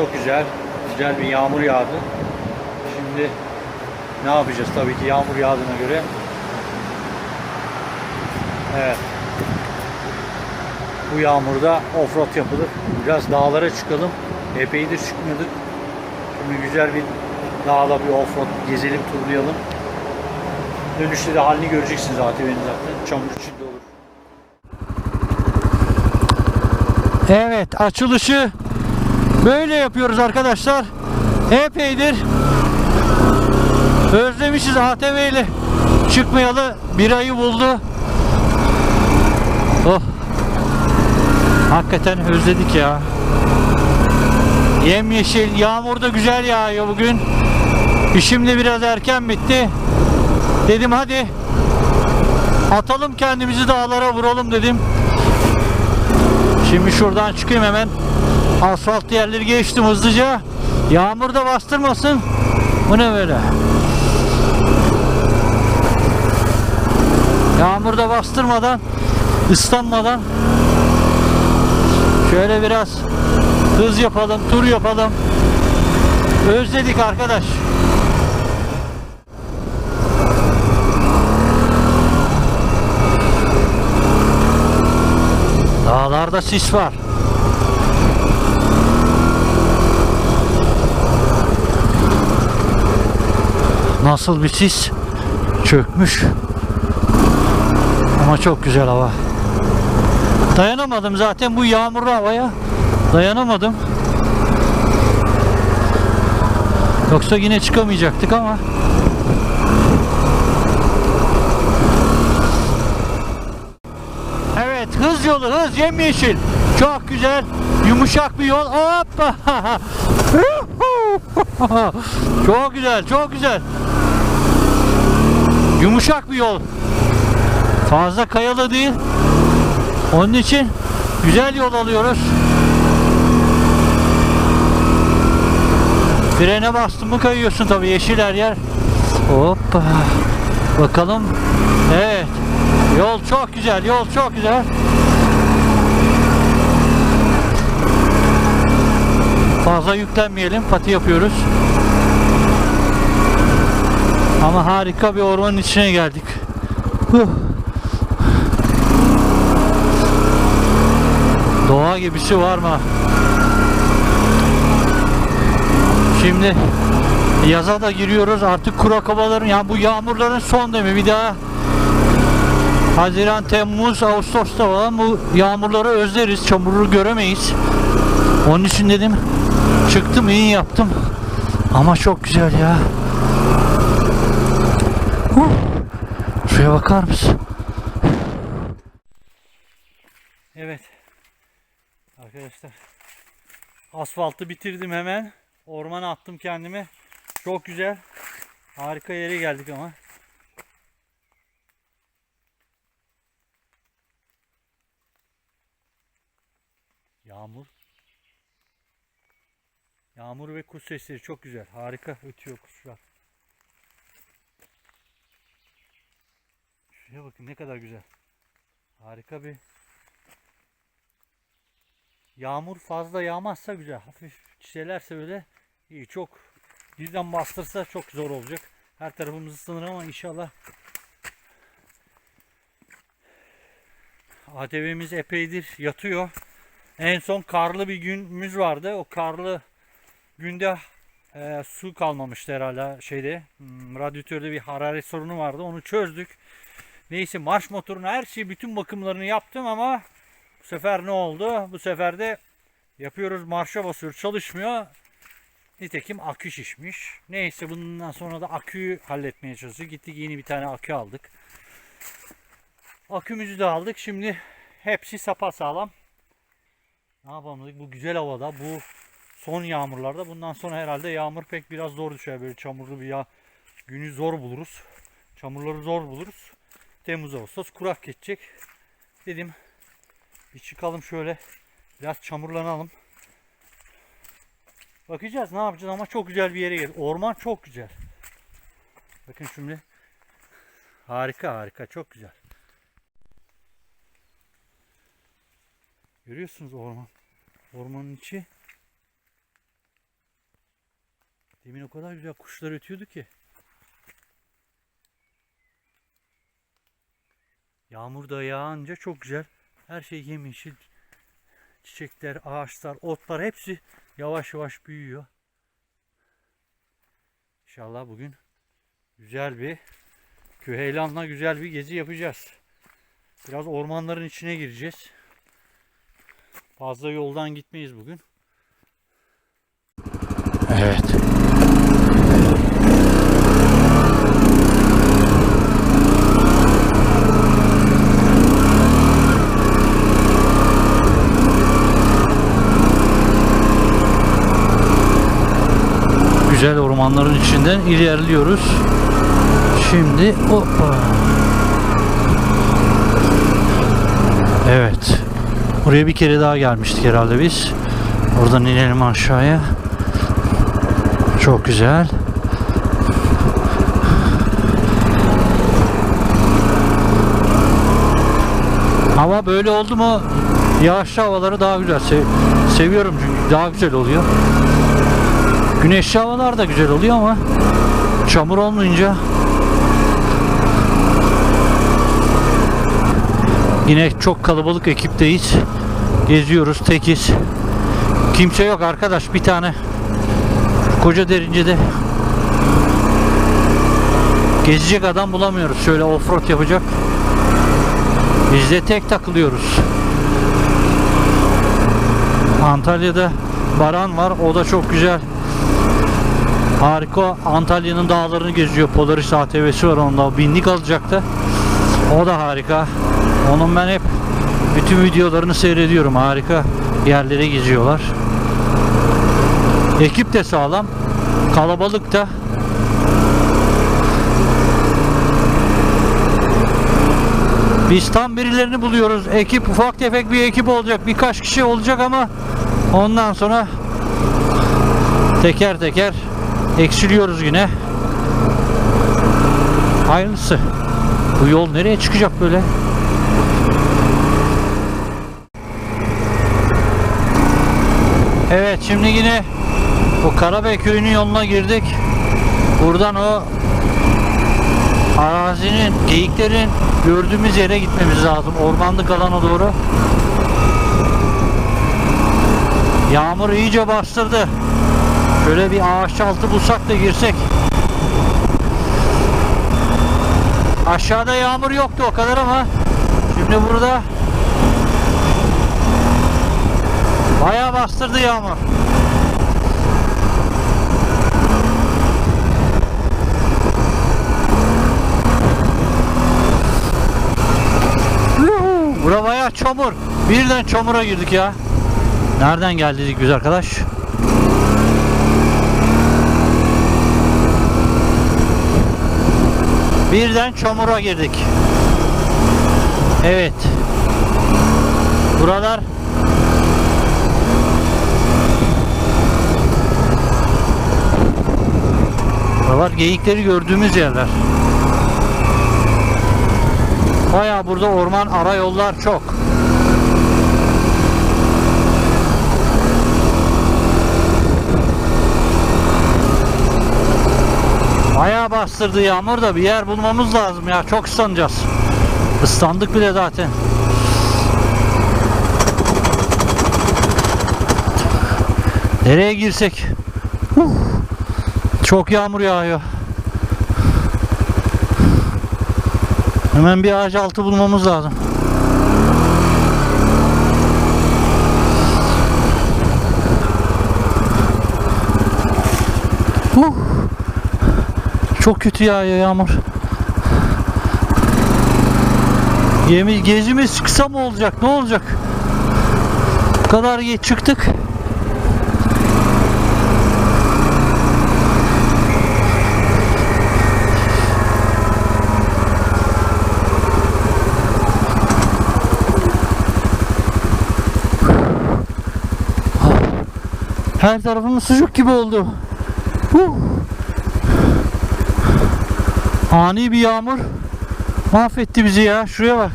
Çok güzel. Güzel bir yağmur yağdı. Şimdi ne yapacağız? Tabii ki yağmur yağdığına göre. Evet. Bu yağmurda offroad yapılır. Biraz dağlara çıkalım. Epeydir çıkmıyorduk. Şimdi güzel bir dağda bir offroad gezelim, turlayalım. Dönüşte de halini göreceksiniz ATV'nin zaten. Çamur içinde olur. Evet, açılışı böyle yapıyoruz arkadaşlar. Epeydir özlemişiz ATV ile çıkmayalı bir ayı buldu. Oh. Hakikaten özledik ya. Yemyeşil, yağmur da güzel yağıyor bugün. İşim de biraz erken bitti. Dedim hadi atalım kendimizi dağlara vuralım dedim. Şimdi şuradan çıkayım hemen. Asfalt yerleri geçtim hızlıca. Yağmur da bastırmasın. Bu ne böyle? Yağmur da bastırmadan, ıslanmadan şöyle biraz hız yapalım, tur yapalım. Özledik arkadaş. Dağlarda sis var. Nasıl bir sis çökmüş. Ama çok güzel hava. Dayanamadım zaten bu yağmurlu havaya. Dayanamadım. Yoksa yine çıkamayacaktık ama. Evet hız yolu hız yemyeşil. Çok güzel. Yumuşak bir yol. Hoppa. çok güzel çok güzel. Yumuşak bir yol. Fazla kayalı değil. Onun için güzel yol alıyoruz. Frene bastın mı kayıyorsun tabii yeşil her yer. Hoppa. Bakalım. Evet. Yol çok güzel, yol çok güzel. Fazla yüklenmeyelim, pati yapıyoruz. Ama harika bir ormanın içine geldik. Doğa gibisi var mı? Şimdi yaza da giriyoruz artık kurak havaların yani bu yağmurların son demi bir daha Haziran, Temmuz, Ağustos'ta falan bu yağmurları özleriz. Çamuru göremeyiz. Onun için dedim çıktım iyi yaptım. Ama çok güzel ya. Huh. Şuraya bakar mısın? Evet. Arkadaşlar asfaltı bitirdim hemen. Ormana attım kendimi. Çok güzel. Harika yere geldik ama. Yağmur. Yağmur ve kuş sesleri çok güzel. Harika ötüyor kuşlar. Şuraya bakın ne kadar güzel. Harika bir Yağmur fazla yağmazsa güzel. Hafif çiselerse böyle iyi. Çok birden bastırsa çok zor olacak. Her tarafımız ısınır ama inşallah ATV'miz epeydir yatıyor. En son karlı bir günümüz vardı. O karlı günde e, su kalmamıştı herhalde şeyde. Hmm, radyatörde bir hararet sorunu vardı. Onu çözdük. Neyse marş motorunu her şeyi bütün bakımlarını yaptım ama bu sefer ne oldu? Bu sefer de yapıyoruz marşa basıyoruz çalışmıyor. Nitekim akü şişmiş. Neyse bundan sonra da aküyü halletmeye çalışıyoruz. Gittik yeni bir tane akü aldık. Akümüzü de aldık. Şimdi hepsi sapasağlam. Ne yapalım bu güzel havada bu son yağmurlarda bundan sonra herhalde yağmur pek biraz zor düşer böyle çamurlu bir yağ günü zor buluruz. Çamurları zor buluruz. Temmuz Ağustos kurak geçecek. Dedim bir çıkalım şöyle biraz çamurlanalım. Bakacağız ne yapacağız ama çok güzel bir yere geldik. Orman çok güzel. Bakın şimdi harika harika çok güzel. Görüyorsunuz orman. Ormanın içi Demin o kadar güzel kuşlar ötüyordu ki. Yağmur da yağınca çok güzel. Her şey yemyeşil. Çiçekler, ağaçlar, otlar hepsi yavaş yavaş büyüyor. İnşallah bugün güzel bir Küheylan'la güzel bir gezi yapacağız. Biraz ormanların içine gireceğiz. Fazla yoldan gitmeyiz bugün. Evet. Güzel ormanların içinden ilerliyoruz. Şimdi hoppa. Evet. Buraya bir kere daha gelmiştik herhalde biz. Oradan inelim aşağıya. Çok güzel. Hava böyle oldu mu yağışlı havaları daha güzel. Se- seviyorum çünkü daha güzel oluyor. Güneşli havalar da güzel oluyor ama çamur olmayınca Yine çok kalabalık ekipteyiz. Geziyoruz tekiz. Kimse yok arkadaş bir tane. Koca derince'de gezecek adam bulamıyoruz. Şöyle offroad yapacak. Biz de tek takılıyoruz. Antalya'da Baran var. O da çok güzel. Harika. Antalya'nın dağlarını geziyor. Polaris ATV'si var onda. Binlik alacaktı. O da harika. Onun ben hep bütün videolarını seyrediyorum. Harika yerlere geziyorlar. Ekip de sağlam. Kalabalık da. Biz tam birilerini buluyoruz. Ekip ufak tefek bir ekip olacak. Birkaç kişi olacak ama ondan sonra teker teker eksiliyoruz yine. Hayırlısı. Bu yol nereye çıkacak böyle? Evet şimdi yine bu Karabey köyünün yoluna girdik. Buradan o arazinin, geyiklerin gördüğümüz yere gitmemiz lazım. Ormanlık alana doğru. Yağmur iyice bastırdı. Şöyle bir ağaç altı bulsak da girsek. Aşağıda yağmur yoktu o kadar ama şimdi burada bayağı bastırdı yağmur. Bura bayağı çamur. Birden çamura girdik ya. Nereden geldik biz arkadaş? Birden çamura girdik. Evet. Buralar Buralar geyikleri gördüğümüz yerler. Baya burada orman ara yollar çok. Bayağı bastırdı yağmur da bir yer bulmamız lazım ya. Çok ıslanacağız. Islandık bile zaten. Nereye girsek? Huh. Çok yağmur yağıyor. Hemen bir ağaç altı bulmamız lazım. Huh. Çok kötü yağıyor yağmur. Yemi, gezimiz kısa mı olacak? Ne olacak? Bu kadar geç çıktık. Her tarafımız sucuk gibi oldu. Huh. Ani bir yağmur mahvetti bizi ya. Şuraya bak.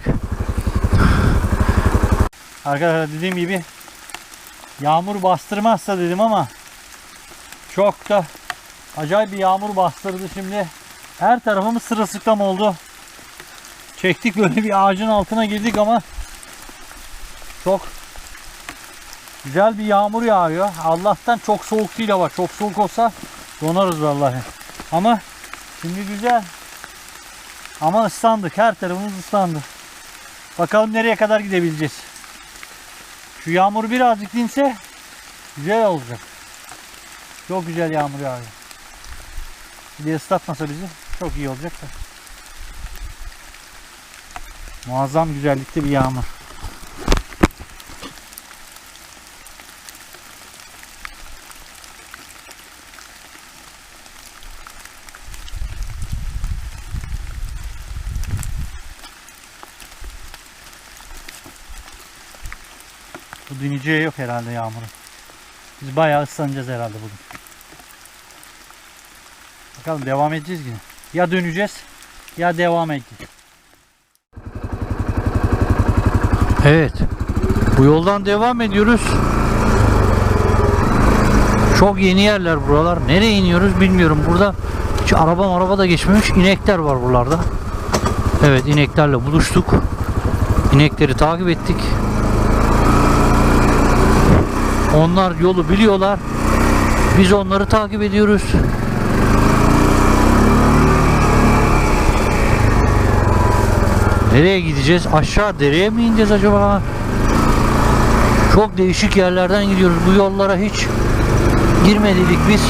Arkadaşlar dediğim gibi yağmur bastırmazsa dedim ama çok da Acayip bir yağmur bastırdı şimdi. Her tarafımız sırılsıklam oldu. Çektik böyle bir ağacın altına girdik ama çok güzel bir yağmur yağıyor. Allah'tan çok soğuk değil hava. Çok soğuk olsa donarız vallahi. Ama şimdi güzel. Ama ıslandık. Her tarafımız ıslandı. Bakalım nereye kadar gidebileceğiz. Şu yağmur birazcık dinse güzel olacak. Çok güzel yağmur yağıyor. Bir de ıslatmasa bizi çok iyi olacak da. Muazzam güzellikte bir yağmur. Bu dineceği yok herhalde yağmurun. Biz bayağı ıslanacağız herhalde bugün. Bakalım devam edeceğiz yine. Ya döneceğiz ya devam edeceğiz. Evet. Bu yoldan devam ediyoruz. Çok yeni yerler buralar. Nereye iniyoruz bilmiyorum. Burada hiç araba araba da geçmemiş. İnekler var buralarda. Evet ineklerle buluştuk. İnekleri takip ettik. Onlar yolu biliyorlar. Biz onları takip ediyoruz. Nereye gideceğiz? Aşağı dereye mi ineceğiz acaba? Çok değişik yerlerden gidiyoruz. Bu yollara hiç girmedik biz.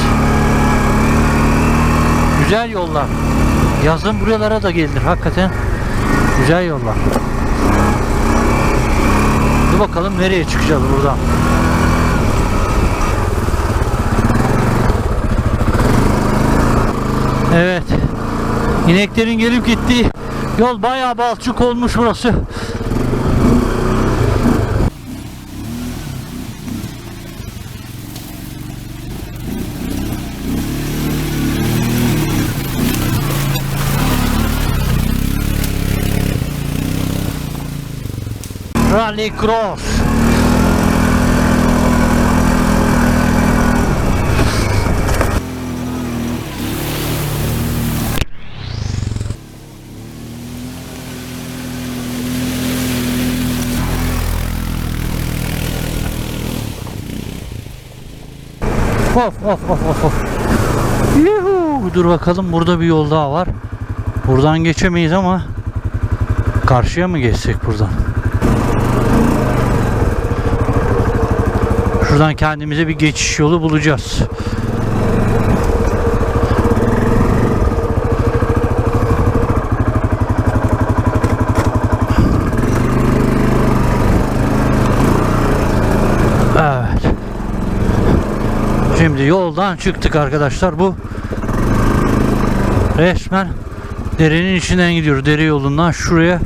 Güzel yollar. Yazın buralara da gelir hakikaten. Güzel yollar. Dur bakalım nereye çıkacağız buradan. Evet. İneklerin gelip gittiği yol bayağı balçık olmuş burası. Rally Cross. Of of of of of. Yuhu. Dur bakalım burada bir yol daha var. Buradan geçemeyiz ama karşıya mı geçsek buradan? Şuradan kendimize bir geçiş yolu bulacağız. Evet. Şimdi yoldan çıktık arkadaşlar. Bu resmen derenin içinden gidiyoruz. Dere yolundan şuraya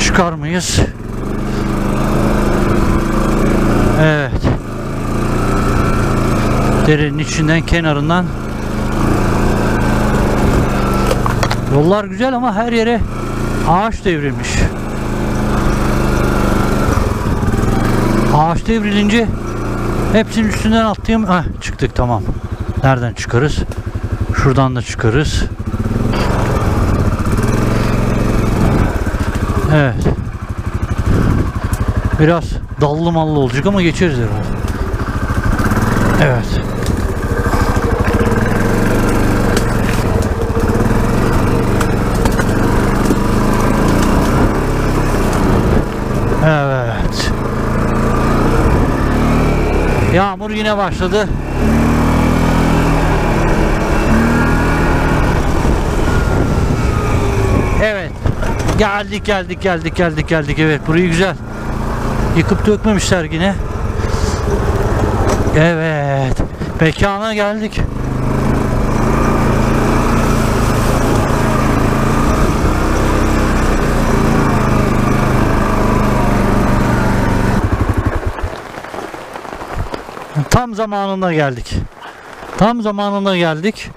çıkar mıyız? Evet. Derenin içinden kenarından Yollar güzel ama her yere ağaç devrilmiş. Ağaç devrilince hepsinin üstünden atlayayım. Heh, çıktık tamam. Nereden çıkarız? Şuradan da çıkarız. Evet. Biraz dallı mallı olacak ama geçeriz herhalde. Evet. Yağmur yine başladı. Evet. Geldik geldik geldik geldik geldik. Evet burayı güzel. Yıkıp dökmemişler yine. Evet. Mekana geldik. Tam zamanında geldik. Tam zamanında geldik.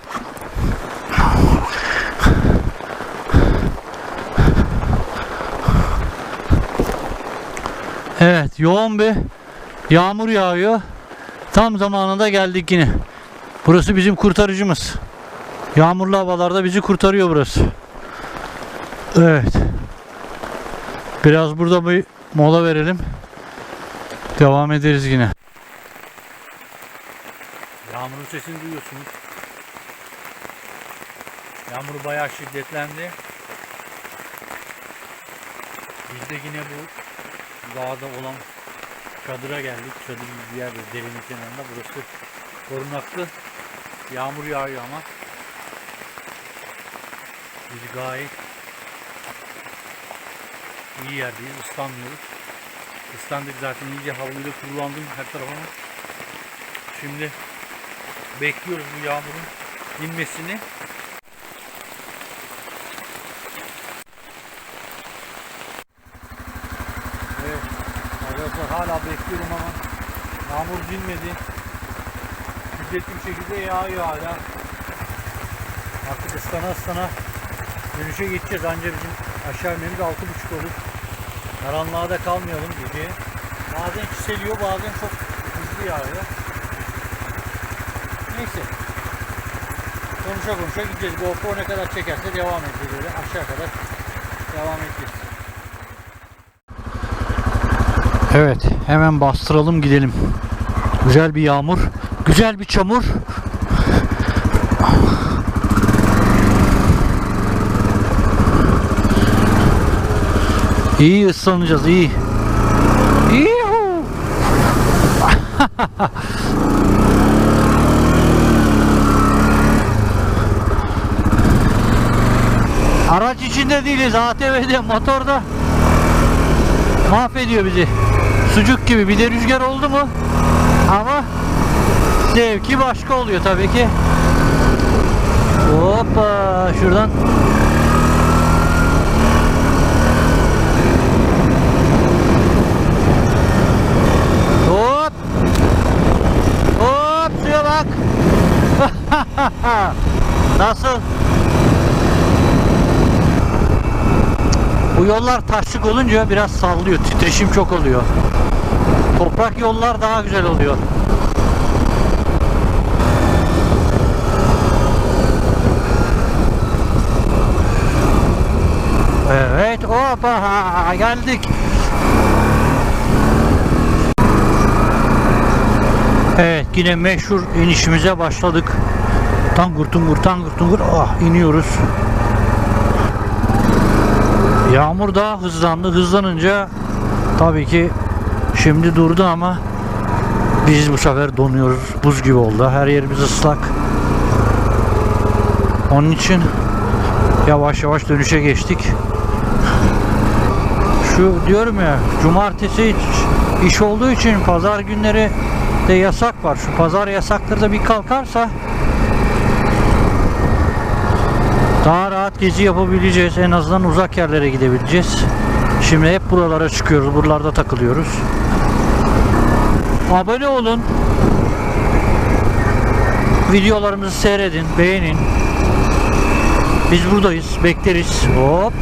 Evet, yoğun bir yağmur yağıyor. Tam zamanında geldik yine. Burası bizim kurtarıcımız. Yağmurlu havalarda bizi kurtarıyor burası. Evet. Biraz burada bir mola verelim. Devam ederiz yine. Yağmurun sesini duyuyorsunuz. Yağmur bayağı şiddetlendi. Biz de yine bu dağda olan çadıra geldik. Çadır bir yerde derinin kenarında. Burası korunaklı. Yağmur yağıyor ama biz gayet iyi yerdeyiz. Islanmıyoruz. Islandık zaten iyice havluyla kullandım her tarafıma. Şimdi bekliyoruz bu yağmurun inmesini. Evet. Arkadaşlar hala bekliyorum ama yağmur dinmedi. Şiddetli bir şekilde yağıyor hala. Artık ıslana ıslana dönüşe geçeceğiz. Anca bizim aşağı inmemiz altı buçuk olur. Karanlığa da kalmayalım gece. Bazen çiseliyor bazen çok hızlı yağıyor. Neyse. Konuşa konuşa gideceğiz. GoPro ne kadar çekerse devam edeceğiz öyle aşağı kadar devam edeceğiz. Evet, hemen bastıralım gidelim. Güzel bir yağmur, güzel bir çamur. İyi ıslanacağız, iyi. Yuhu! içinde değiliz, ATV'de, motorda. Mahvediyor bizi. Sucuk gibi bir de rüzgar oldu mu? Ama zevki başka oluyor tabii ki. Hoppa şuradan Hop. Hop suya bak. Nasıl? Bu yollar taşlık olunca biraz sallıyor. Titreşim çok oluyor. Toprak yollar daha güzel oluyor. Evet, hoppa geldik. Evet, yine meşhur inişimize başladık. Tangur tungur tangur tungur ah iniyoruz. Yağmur daha hızlandı. Hızlanınca tabii ki şimdi durdu ama biz bu sefer donuyoruz. Buz gibi oldu. Her yerimiz ıslak. Onun için yavaş yavaş dönüşe geçtik. Şu diyorum ya cumartesi iş- olduğu için pazar günleri de yasak var. Şu pazar yasakları da bir kalkarsa daha rahat gezi yapabileceğiz. En azından uzak yerlere gidebileceğiz. Şimdi hep buralara çıkıyoruz. Buralarda takılıyoruz. Abone olun. Videolarımızı seyredin, beğenin. Biz buradayız, bekleriz. Hop.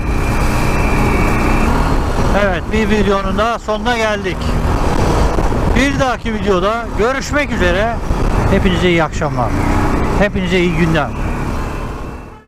Evet, bir videonun daha sonuna geldik. Bir dahaki videoda görüşmek üzere. Hepinize iyi akşamlar. Hepinize iyi günler.